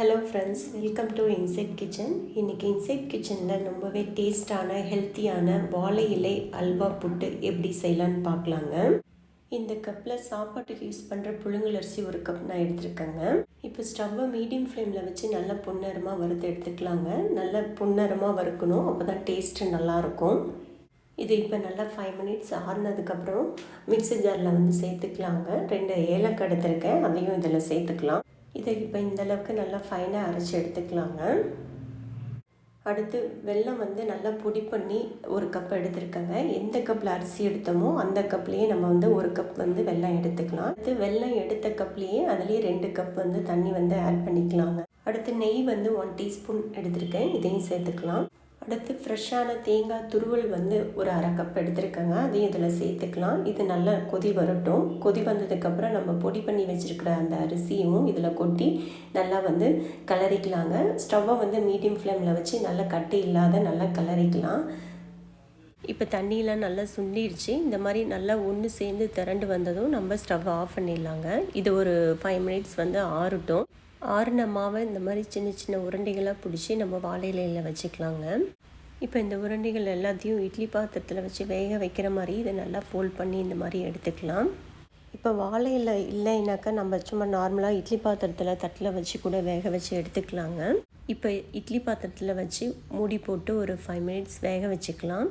Hello friends welcome to inside kitchen இன்றைக்கி inside கிச்சனில் ரொம்பவே டேஸ்டான ஹெல்த்தியான வாழை இலை அல்வா புட்டு எப்படி செய்யலான்னு பார்க்கலாங்க. இந்த கப்பில் சாப்பாட்டுக்கு யூஸ் பண்ணுற புழுங்கலரிசி ஒரு கப் நான் எடுத்திருக்கேங்க. இப்போ ஸ்டவ்வை மீடியம் ஃப்ளேமில் வச்சு நல்லா பொன்னரமாக வறுத்து எடுத்துக்கலாங்க. நல்லா பொன்னரமாக வறுக்கணும் அப்போ தான் டேஸ்ட்டு நல்லாயிருக்கும். இது இப்போ நல்லா ஃபைவ் மினிட்ஸ் ஆறுனதுக்கப்புறம் மிக்ஸி ஜாரில் வந்து சேர்த்துக்கலாங்க. ரெண்டு ஏலக்காய் எடுத்திருக்கேன் அதையும் இதில் சேர்த்துக்கலாம். இதை இப்போ இந்த அளவுக்கு நல்லா ஃபைனாக அரைச்சி எடுத்துக்கலாங்க. அடுத்து வெல்லம் வந்து நல்லா பொடி பண்ணி ஒரு கப் எடுத்துருக்கேங்க. எந்த கப்பில் அரிசி எடுத்தோமோ அந்த கப்லேயே நம்ம வந்து ஒரு கப் வந்து வெல்லம் எடுத்துக்கலாம். அடுத்து வெல்லம் எடுத்த கப்லேயே அதுலேயே ரெண்டு கப் வந்து தண்ணி வந்து ஆட் பண்ணிக்கலாங்க. அடுத்து நெய் வந்து ஒன் டீஸ்பூன் எடுத்திருக்கேன். இதையும் சேர்த்துக்கலாம். அடுத்து ஃப்ரெஷ்ஷான தேங்காய் துருவல் வந்து ஒரு அரை கப் எடுத்துருக்கேங்க. அதையும் இதில் சேர்த்துக்கலாம். இது நல்லா கொதி வரட்டும். கொதி வந்ததுக்கப்புறம் நம்ம பொடி பண்ணி வச்சுருக்கிற அந்த அரிசியும் இதில் கொட்டி நல்லா வந்து கலரிக்கலாங்க ஸ்டவ்வை வந்து மீடியம் ஃப்ளேமில் வச்சு நல்லா கட்டி இல்லாத நல்லா கலரிக்கலாம் இப்போ தண்ணியெலாம் நல்லா சுண்டிடுச்சு. இந்த மாதிரி நல்லா ஒன்று சேர்ந்து திரண்டு வந்ததும் நம்ம ஸ்டவ் ஆஃப் பண்ணிடலாங்க. இது ஒரு ஃபைவ் மினிட்ஸ் வந்து ஆறட்டும். ஆறுன மாவை இந்த மாதிரி சின்ன சின்ன உருண்டைகளாக பிடிச்சி நம்ம வாழை இலையில் வச்சுக்கலாங்க. இப்போ இந்த உருண்டைகள் எல்லாத்தையும் இட்லி பாத்திரத்தில் வச்சு வேக வைக்கிற மாதிரி இதை நல்லா ஃபோல்ட் பண்ணி இந்த மாதிரி எடுத்துக்கலாம். இப்போ வாழை இல்லைனாக்கா நம்ம சும்மா நார்மலாக இட்லி பாத்திரத்தில் தட்டில் வச்சு கூட வேக வச்சு எடுத்துக்கலாங்க. இப்போ இட்லி பாத்திரத்தில் வச்சு மூடி போட்டு ஒரு ஃபைவ் மினிட்ஸ் வேக வச்சுக்கலாம்.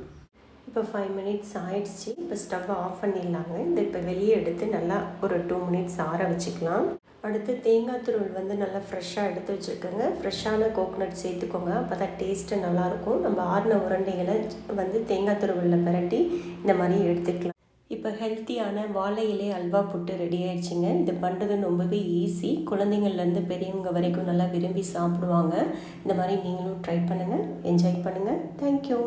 இப்போ ஃபைவ் மினிட்ஸ் ஆயிடுச்சு. இப்போ ஸ்டவ் ஆஃப் பண்ணிடலாங்க. இந்த இப்போ வெளியே எடுத்து நல்லா ஒரு டூ மினிட்ஸ் ஆற வச்சுக்கலாம். அடுத்து தேங்காய் துருவல் வந்து நல்லா ஃப்ரெஷ்ஷாக எடுத்து வச்சுருக்கோங்க. ஃப்ரெஷ்ஷான கோகோனட் சேர்த்துக்கோங்க. அப்போ தான் டேஸ்ட்டு நல்லாயிருக்கும். நம்ம ஆறின உருண்டைகளை வந்து தேங்காய் துருவலில் பரட்டி இந்த மாதிரி எடுத்துக்கலாம். இப்போ ஹெல்த்தியான வாழை இலை அல்வா புட்டு ரெடி ஆயிடுச்சுங்க. இது பண்ணுறது ரொம்பவே ஈஸி குழந்தைங்கள்லேருந்து பெரியவங்க வரைக்கும் நல்லா விரும்பி சாப்பிடுவாங்க. இந்த மாதிரி நீங்களும் ட்ரை பண்ணுங்கள் என்ஜாய் பண்ணுங்கள் தேங்க்யூ